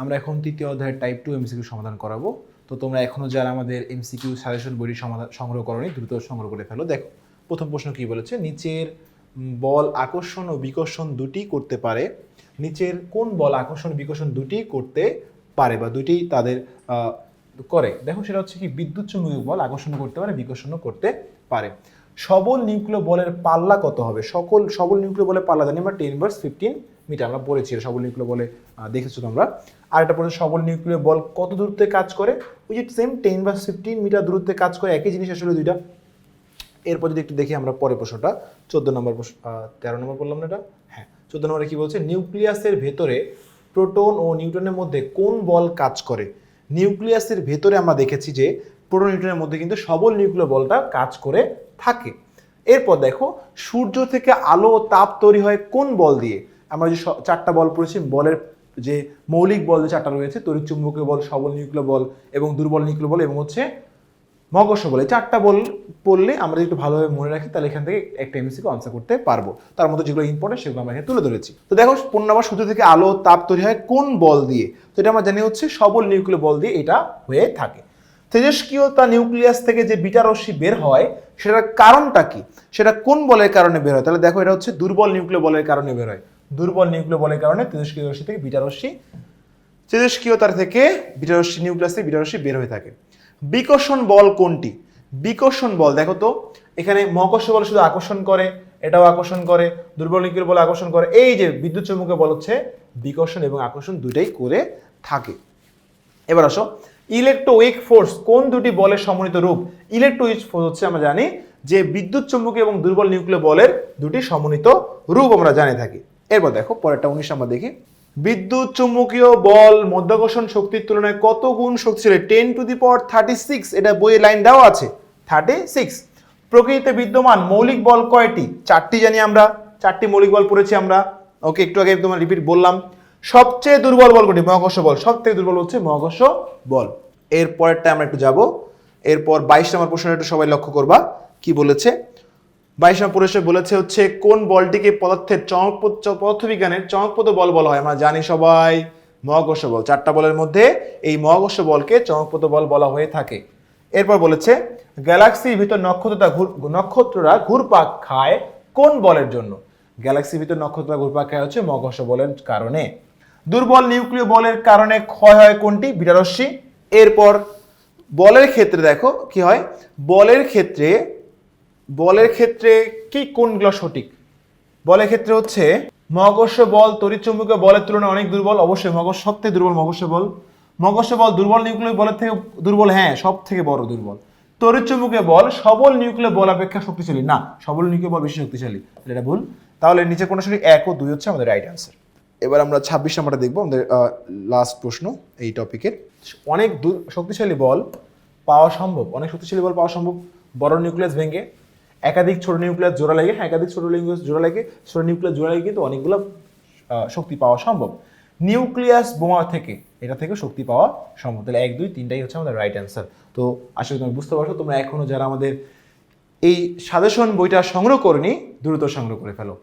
আমরা এখন তৃতীয় অধ্যায়ের টাইপ টু এমসিকিউ সমাধান করাবো। তো তোমরা এখনও যারা আমাদের এমসিকিউ সাজেশন বইটি সংগ্রহ করনি, দ্রুত সংগ্রহ করে ফেলো। দেখো, প্রথম প্রশ্ন কি বলেছে? নিচের বল আকর্ষণ ও বিকর্ষণ দুটি করতে পারে। নিচের কোন বল আকর্ষণ বিকর্ষণ দুটি করতে পারে বা দুটি তাদের করে? দেখো, সেটা হচ্ছে কি, বিদ্যুৎ চুম্বকীয় বল আকর্ষণ করতে পারে, বিকর্ষণও করতে পারে। সবল নিউক্লিয় বলের পাল্লা কত হবে? সকল সবল নিউক্লিয় বলের পাল্লা জানি আমরা টেন ভার্স ফিফটিন মিটার আমরা পড়েছি সবল নিউক্লিয় বলে দেখেছ তোমরা। আর একটা পড়েছে সবল নিউক্লিয় বল কত দূরত্বে কাজ করে? ওই যে সেম টেন বা ফিফটিন মিটার দূরত্বে কাজ করে, একই জিনিস আসলে দুইটা। এরপর যদি একটু দেখি আমরা পরের প্রশ্নটা, চোদ্দ নম্বর তেরো নম্বর বললাম না এটা? হ্যাঁ চোদ্দ নম্বরে কি বলছে? নিউক্লিয়াসের ভেতরে প্রোটন ও নিউটনের মধ্যে কোন বল কাজ করে? নিউক্লিয়াসের ভেতরে আমরা দেখেছি যে প্রোটন নিউটনের মধ্যে কিন্তু সবল নিউক্লিয় বলটা কাজ করে থাকে। এরপর দেখো, সূর্য থেকে আলো ও তাপ তৈরি হয় কোন বল দিয়ে? আমরা যে চারটা বল পড়েছি, বলের যে মৌলিক বল যে চারটা রয়েছে, তড়িৎ চুম্বকীয় বল, সবল নিউক্লিয় বল এবং দুর্বল নিউক্লিয় বল এবং হচ্ছে মগজ বলে। চারটা বল পড়লে আমরা যদি একটু ভালোভাবে মনে রাখি, তাহলে এখান থেকে একটা এমসিকে আনসার করতে পারব। তার মধ্যে যেগুলো ইম্পর্টেন্ট সেগুলো আমরা এখানে তুলে ধরেছি। তো দেখো পনেরো নম্বর সূর্য থেকে আলো তাপ তৈরি হয় কোন বল দিয়ে? তো এটা আমরা জানি হচ্ছে সবল নিউক্লিয় বল দিয়ে এটা হয়ে থাকে। তেজস্ক্রিয়তা নিউক্লিয়াস থেকে যে বিটা রশ্মি বের হয়, সেটার কারণটা কি? সেটা কোন বলের কারণে বের হয়? তাহলে দেখো, এটা হচ্ছে দুর্বল নিউক্লিয় বলের কারণে বের হয়। দুর্বল নিউক্লিয় বলের কারণে তেজস্ক্রিয় রশ্মি থেকে বিটা রশ্মি তেজস্ক্রিয়তার থেকে বিটা রশ্মি নিউক্লিয়াস থেকে বিটা রশ্মি বের হয়ে থাকে। বিকর্ষণ বল কোনটি? বিকর্ষণ বল, দেখো তো, এখানে মহাকর্ষ বল শুধু আকর্ষণ করে, এটাও আকর্ষণ করে, দুর্বল নিউক্লিয় বল আকর্ষণ করে, এই যে বিদ্যুৎ চৌম্বকীয় বল হচ্ছে বিকর্ষণ এবং আকর্ষণ দুটাই করে থাকে। এবার আসো ইলেকট্রোউইক ফোর্স কোন দুটি বলের সমন্বিত রূপ? ইলেকট্রোউইক ফোর্স হচ্ছে আমরা জানি যে বিদ্যুৎ চুম্বকীয় এবং দুর্বল নিউক্লিয় বলের দুটি সমন্বিত রূপ আমরা জানে থাকি। এরপর দেখো, পরেরটা উনিশ আমরা দেখি। বিদ্যুৎ চুম্বকীয় বল মধ্যাকর্ষণ শক্তির তুলনায় কত গুণ শক্তিশালী ten to the power thirty six এটা বইয়ে লাইন দেওয়া আছে। থার্টি সিক্স প্রকৃতিতে বিদ্যমান মৌলিক বল কয়টি? চারটি জানি আমরা। চারটি মৌলিক বল পড়েছি আমরা। ওকে, একটু আগে তোমার রিপিট বললাম। সবচেয়ে দুর্বল বল কোনটি? মহাকর্ষ বল। সব থেকে দুর্বল হচ্ছে মহাকর্ষ বল। এর পরেরটা আমরা একটু যাব। এরপর বাইশ নম্বর প্রশ্নটা একটু সবাই লক্ষ্য করবা। কি বলেছে? বাইশ নম্বর প্রশ্নে বলেছে হচ্ছে, কোন বলটিকে পদার্থের চমকপ্রদ চ- পদার্থবিজ্ঞানের চমকপ্রদ বল বলা হয়? আমরা জানি সবাই মহাকর্ষ বল। চারটা বলের মধ্যে এই মহাকর্ষ বলকে চমকপ্রদ বল বলা হয়ে থাকে। এরপর বলেছে, গ্যালাক্সির ভিতর নক্ষত্রটা নক্ষত্ররা ঘুরপাক খায় কোন বলের জন্য? গ্যালাক্সির ভিতর নক্ষত্ররা ঘুরপাক খায় হচ্ছে মহাকর্ষ বলের কারণে। দুর্বল নিউক্লিয় বলের কারণে ক্ষয় হয় কোনটি? বিটারস্যি এরপর বলের ক্ষেত্রে দেখো কি হয়? বলের ক্ষেত্রে বলের ক্ষেত্রে কি কোনগুলো সঠিক? বলের ক্ষেত্রে হচ্ছে, মহাকর্ষ বল তড়িৎচুম্বকীয় বলের তুলনায় অনেক দুর্বল, অবশ্যই মগজ সব থেকে দুর্বল মহাকর্ষ বল। মহাকর্ষ বল দুর্বল, নিউক্লিয় বলের থেকে দুর্বল হ্যাঁ সব থেকে বড় দুর্বল। তড়িৎচুম্বকীয় বল, সবল নিউক্লিয় বল অপেক্ষা শক্তিশালী। না, সবল নিউক্লিয় বল বেশি শক্তিশালী। এটা ভুল। তাহলে নিচে কোন সঠিক? এক ও দুই হচ্ছে আমাদের রাইট অ্যান্সার এবার আমরা ছাব্বিশ নম্বরটা দেখব, আমাদের লাস্ট প্রশ্ন এই টপিকের অনেক শক্তিশালী বল পাওয়া সম্ভব, অনেক শক্তিশালী বল পাওয়া সম্ভব, বড় নিউক্লিয়াস ভেঙে একাধিক ছোট নিউক্লিয়ার জোড়া লাগে হ্যাঁ একাধিক ছোট নিউক্লিয়াস জোড়া লাগে, ছোট নিউক্লিয়ার জোড়া লাগে কিন্তু অনেকগুলো শক্তি পাওয়া সম্ভব। নিউক্লিয়াস বোমা থেকে, এটা থেকে শক্তি পাওয়া সম্ভব। তাহলে এক, দুই, তিনটাই হচ্ছে আমাদের রাইট অ্যান্সার তো আসলে তুমি বুঝতে পারছ, তোমরা এখনও যারা আমাদের এই সাজেশন বইটা সংগ্রহ করনি, দ্রুত সংগ্রহ করে ফেলো।